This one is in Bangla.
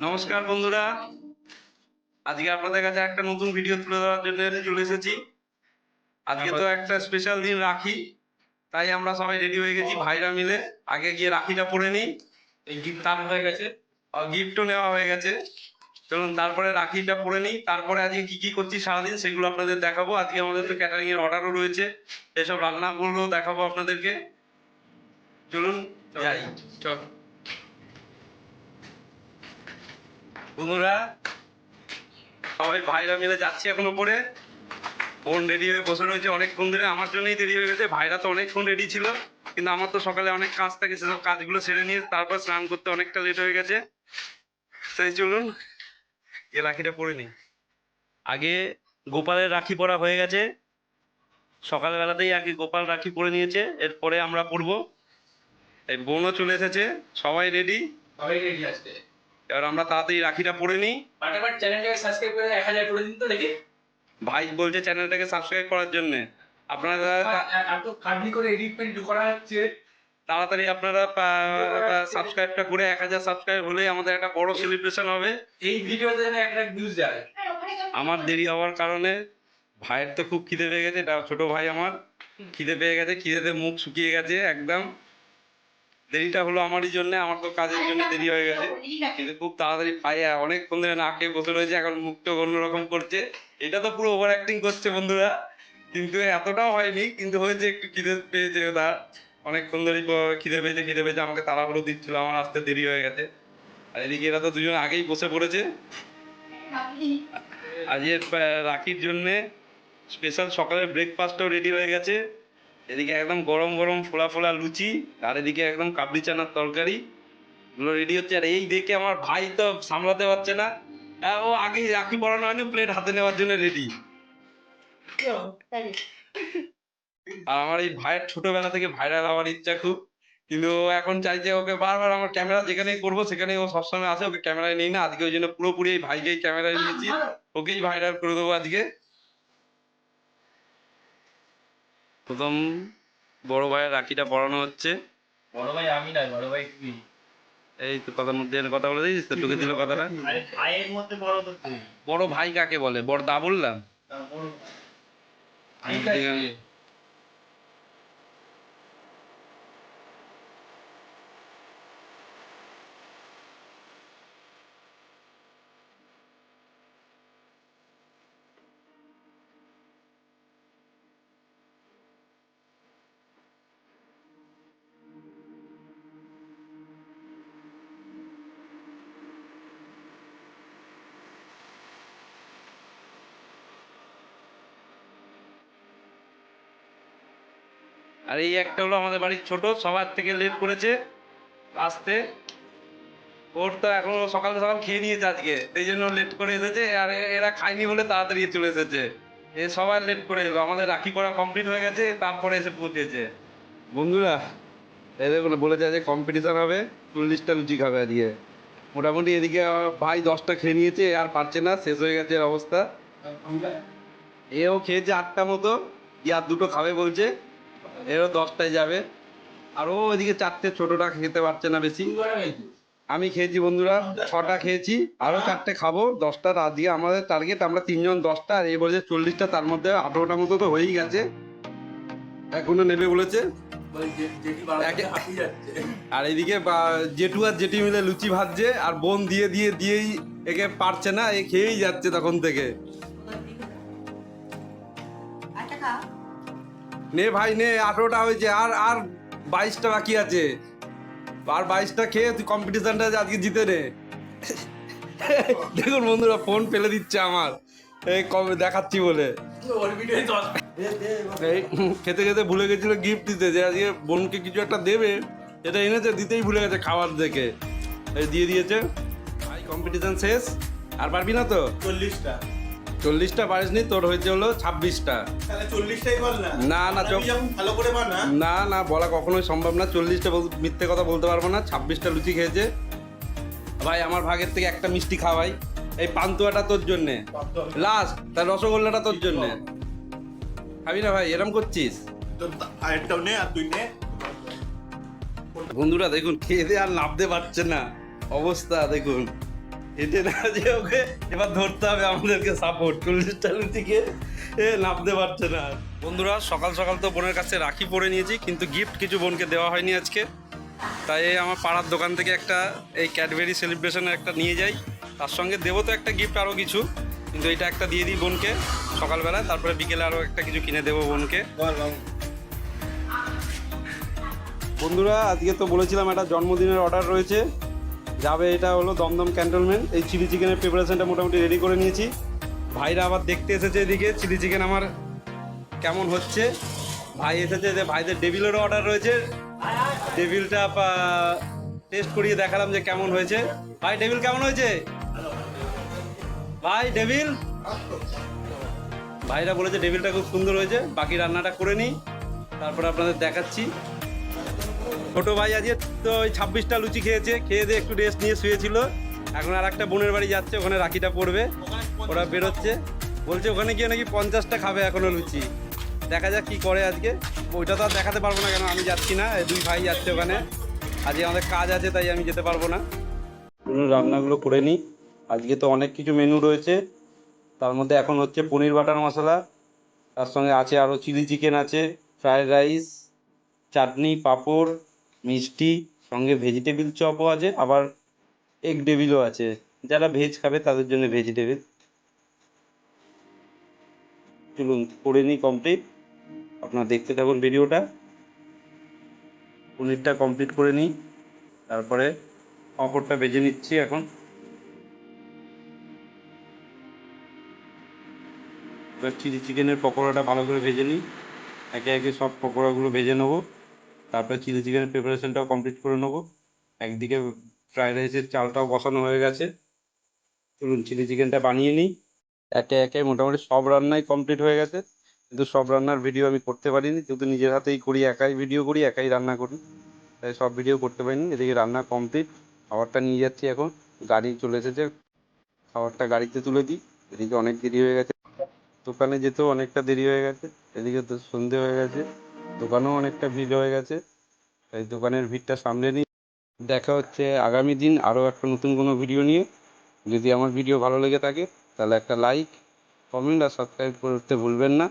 নমস্কার বন্ধুরা। আজকে আপনাদের কাছে একটা নতুন ভিডিও তুলে ধরার জন্য চলে এসেছি। আজকে তো একটা স্পেশাল দিন রাখি, তাই আমরা সবাই রেডি হয়ে গেছি ভাইরা মিলে। আগে গিয়ে রাখিটা পরে নিই, এই গিফট টান হয়ে গেছে। গিফটও নেওয়া হয়ে গেছে। চলুন তারপরে রাখিটা পরে নিই, তারপরে আজকে কি কি করছি সারাদিন সেগুলো আপনাদের দেখাবো। আজকে আমাদের তো ক্যাটারিং এর অর্ডারও রয়েছে, এসব রান্নাগুলো দেখাবো আপনাদেরকে। চলুন, যাই। চল। বন্ধুরা, সবাই ভাইরা মিলে যাচ্ছি এখন উপরে। বোন রেডি হয়ে বসে রয়েছে অনেকক্ষণ ধরে, আমার জন্যই দেরি হয়ে গেছে। ভাইরা তো অনেকক্ষণ রেডি ছিল, কিন্তু আমার তো সকালে অনেক কাজ থাকে, সেসব কাজগুলো সেরে নিয়ে তারপর স্নান করতে অনেকটা লেট হয়ে গেছে। তাই চলুন, এ রাখিটা পরে নিই। আগে গোপালের রাখি পরা হয়ে গেছে। সকালবেলাতেই আগে গোপাল রাখি পরে নিয়েছে, এরপরে আমরা পরবো। এই বোনও চলে এসেছে, সবাই রেডি সবাই রেডি আছে। এবার আমরা তাড়াতাড়ি রাখিটা পরে নিই। ফাটাফাট চ্যানেলটাকে সাবস্ক্রাইব করে এক হাজার করে দিন তো দেখি। ভাই বলছে চ্যানেলটাকে সাবস্ক্রাইব করার জন্য। আপনারা এত খাটনি করে এডিটমেন্ট করা হচ্ছে। তাড়াতাড়ি আপনারা সাবস্ক্রাইবটা করে এক হাজার সাবস্ক্রাইব হলে আমাদের একটা বড় সেলিব্রেশন হবে। এই ভিডিওতে যেন একটা ভিউজ যায়। আমার দেরি হওয়ার কারণে ভাইয়ের তো খুব খিদে পেয়ে গেছে এটা ছোট ভাই আমার। খিদে পেয়ে গেছে খিদেতে মুখ শুকিয়ে গেছে একদম। দেরিটা হলো আমারই জন্য, আমার তো কাজের জন্য দেরি হয়ে গেছে। কিন্তু খুব তাড়াতাড়ি পাই অনেকক্ষণ ধরে না খেয়ে বসে রয়েছে, এখন মুখটা অন্যরকম করছে। এটা তো পুরো ওভার অ্যাক্টিং করছে বন্ধুরা। কিন্তু এতটাও হয়নি, কিন্তু হয়েছে একটু খিদে পেয়েছে তার। অনেকক্ষণ ধরেই খিদে পেয়েছে খিদে পেয়েছে, আমাকে তাড়াহুড়ো দিচ্ছিল, আমার আসতে দেরি হয়ে গেছে। আর এদিকে এরা তো দুজন আগেই বসে পড়েছে। আজকে রাখির জন্যে স্পেশাল সকালের ব্রেকফাস্টও রেডি হয়ে গেছে। এদিকে একদম গরম গরম ফোলা ফোলা লুচি, আর এদিকে একদম কাবলি চানার তরকারি। গুলো রেডি হচ্ছে, আর এই দেখে আমার ভাই তো সামলাতে পারছে না। ও আগেই রাখি পরানো হয়নি প্লেট হাতে নেওয়ার জন্য রেডি আর আমার এই ভাইয়ের ছোটবেলা থেকে ভাইরাল হওয়ার ইচ্ছা খুব। কিন্তু এখন চাইছে ওকে বারবার আমার ক্যামেরা যেখানেই করব সেখানে ও সবসময় আসে, ওকে ক্যামেরায় নেই না। আজকে ওই জন্য পুরোপুরি এই ভাইকেই ক্যামেরায় নিয়েছি। ওকেই ভাইরাল করে দেবো আজকে। প্রথম বড় ভাইয়ের রাখিটা পড়ানো হচ্ছে। বড় ভাই আমি না বড় ভাই তুই এই তো কথার মধ্যে কথা বলে দিয়েছিস তো টুকে দিল কথাটা। ভাইয়ের মধ্যে বড় তো তুই বড় ভাই কাকে বলে? বড় দা বললাম আর এই একটা হলো আমাদের বাড়ির ছোট, সবার থেকে লেট করেছে আসতে। ওর তো এখন সকাল সকাল খেয়ে নিয়েছে আজকে, এই জন্য লেট করে এসেছে, আর এরা খায়নি বলে তাড়াতাড়ি চলে এসেছে। এ সবাই লেট করে এলো, আমাদের রাখি করা কমপ্লিট হয়ে গেছে, তারপরে এসে পৌঁছেছে। বন্ধুরা দেখুন বলেছে যে কম্পিটিশন হবে, চল্লিশটা লুচি খাবে আজকে। মোটামুটি এদিকে ভাই দশটা খেয়ে নিয়েছে, আর পারছে না, শেষ হয়ে গেছে অবস্থা। এও খেয়েছে আটটা মতো, ইয়ার দুটো খাবে বলছে। এরও দশটায় যাবে। আর ও ওইদিকে চারটে ছোটটা খেতে পারছে না বেশি। আমি খেয়েছি বন্ধুরা ছটা খেয়েছি। আরও চারটে খাব দশটা রাত দিয়ে আমাদের টার্গেট আমরা তিনজন দশটা আর এই বলেছে চল্লিশটা তার মধ্যে আঠারোটা মতো তো হয়েই গেছে। এখনও নেবে বলেছে। আর এদিকে বা- জেঠু আর জেঠি মিলে লুচি ভাজছে আর বোন দিয়ে দিয়ে দিয়েই একে পারছে না এ খেয়েই যাচ্ছে তখন থেকে। নে ভাই, নে, আঠারোটা হয়েছে, আর আর বাইশটা বাকি আছে। আর বাইশটা খেয়ে তুই কম্পিটিশনটা আজকে জিতে নে। দেখুন বন্ধুরা ফোন ফেলে দিচ্ছে আমার। এই কবে দেখাচ্ছি বলে। এই, খেতে খেতে ভুলে গেছিল গিফট দিতে, যে আজকে বোনকে কিছু একটা দেবে এটা এনেছে, দিতেই ভুলে গেছে খাবার দেখে এই দিয়ে দিয়েছে। ভাই কম্পিটিশন শেষ। আর পারবি না তো? চল্লিশটা। চল্লিশটা পারিসনি তোর হয়েছে হলো ছাব্বিশটা। না। না ভালো করে না না বলা কখনোই সম্ভব না চল্লিশটা মিথ্যে কথা বলতে পারব না ছাব্বিশটা লুচি খেয়েছে। ভাই আমার ভাগের থেকে একটা মিষ্টি খাওয়াই এই পান্তুয়াটা তোর জন্যে। লাস্ট তার রসগোল্লাটা তোর জন্যে। খাবি না ভাই এরম করছিস? আরেকটাও নে আর তুই নে। বন্ধুরা দেখুন খেয়ে দিয়ে আর নামতে পারছে না। অবস্থা দেখুন। হেঁটে না যে ওকে এবার ধরতে হবে আমাদেরকে সাপোর্ট চল্লিশটা লুচিকে এ নামতে পারছে না। বন্ধুরা সকাল সকাল তো বোনের কাছে রাখি পরে নিয়েছি কিন্তু গিফট কিছু বোনকে দেওয়া হয়নি আজকে। তাই আমার পাড়ার দোকান থেকে একটা এই ক্যাডবেরি সেলিব্রেশনের একটা নিয়ে যাই। তার সঙ্গে দেবো তো একটা গিফট আরও কিছু কিন্তু এটা একটা দিয়ে দিই বোনকে সকালবেলা তারপরে বিকেলে আরও একটা কিছু কিনে দেবো বোনকে। বন্ধুরা আজকে তো বলেছিলাম একটা জন্মদিনের অর্ডার রয়েছে। যাবে এটা হলো দমদম ক্যান্টনমেন্ট। এই চিলি চিকেনের প্রিপারেশনটা মোটামুটি রেডি করে নিয়েছি। ভাইরা আবার দেখতে এসেছে এদিকে, চিলি চিকেন আমার কেমন হচ্ছে? ভাই এসেছে যে ভাইদের ডেভিলেরও অর্ডার রয়েছে। ডেভিলটা টেস্ট করিয়ে দেখালাম যে কেমন হয়েছে। ভাই, ডেভিল কেমন হয়েছে? ভাই, ডেভিল? ভাইরা বলেছে ডেভিলটা খুব সুন্দর হয়েছে। বাকি রান্নাটা করে নিই। তারপরে আপনাদের দেখাচ্ছি। ছোট ভাই আজকে তো ওই ছাব্বিশটা লুচি খেয়েছে, খেয়ে দিয়ে একটু রেস্ট নিয়ে শুয়েছিল। এখন আর একটা বোনের বাড়ি যাচ্ছে, ওখানে রাখিটা পড়বে, ওরা বেরোচ্ছে। বলছে ওখানে গিয়ে নাকি পঞ্চাশটা খাবে এখনও লুচি। দেখা যাক কি করে আজকে। ওইটা তো আর দেখাতে পারব না কেন, আমি যাচ্ছি না দুই ভাই যাচ্ছে ওখানে। আজকে আমাদের কাজ আছে, তাই আমি যেতে পারব না। রান্নাগুলো করে নিই। আজকে তো অনেক কিছু মেনু রয়েছে। তার মধ্যে এখন হচ্ছে পনির বাটার মশলা। তার সঙ্গে আছে আরও চিলি চিকেন আছে ফ্রায়েড রাইস চাটনি, পাঁপড়, মিষ্টি, সঙ্গে ভেজিটেবিল চপও আছে, আবার এগ ডেভিলও আছে। যারা ভেজ খাবে, তাদের জন্য ভেজিটেবিল চলুন, করে নিই কমপ্লিট আপনারা দেখতে থাকুন ভিডিওটা। পনিরটা কমপ্লিট করে নিই। তারপরে পাঁপড়টা ভেজে নিচ্ছি এখন। এবার চিলি চিকেনের পকোড়াটা ভালো করে ভেজে নিই। একে একে সব পকোড়াগুলো ভেজে নেব। তারপরে চিলি চিকেনের প্রিপারেশনটাও কমপ্লিট করে নেব। একদিকে ফ্রাইড রাইসের চালটাও বসানো হয়ে গেছে। চলুন চিলি চিকেনটা বানিয়ে নিই। একে একে মোটামুটি সব রান্নাই কমপ্লিট হয়ে গেছে। কিন্তু সব রান্নার ভিডিও আমি করতে পারিনি। যেহেতু নিজের হাতেই করি, একাই ভিডিও করি, একাই রান্না করি। তাই সব ভিডিও করতে পারিনি। এদিকে রান্না কমপ্লিট খাবারটা নিয়ে যাচ্ছি এখন। গাড়ি চলে এসেছে। খাবারটা গাড়িতে তুলে দিই। এদিকে অনেক দেরি হয়ে গেছে। দোকানে যেতেও অনেকটা দেরি হয়ে গেছে। এদিকে তো সন্ধে হয়ে গেছে। দোকানেও অনেকটা ভিড় হয়ে গেছে। তাই দোকানের ভিড়টা সামলে নিয়ে দেখা হচ্ছে আগামী দিন আরও একটা নতুন কোনো ভিডিও নিয়ে। যদি আমার ভিডিও ভালো লেগে থাকে, তাহলে একটা লাইক কমেন্ট আর সাবস্ক্রাইব করতে ভুলবেন না।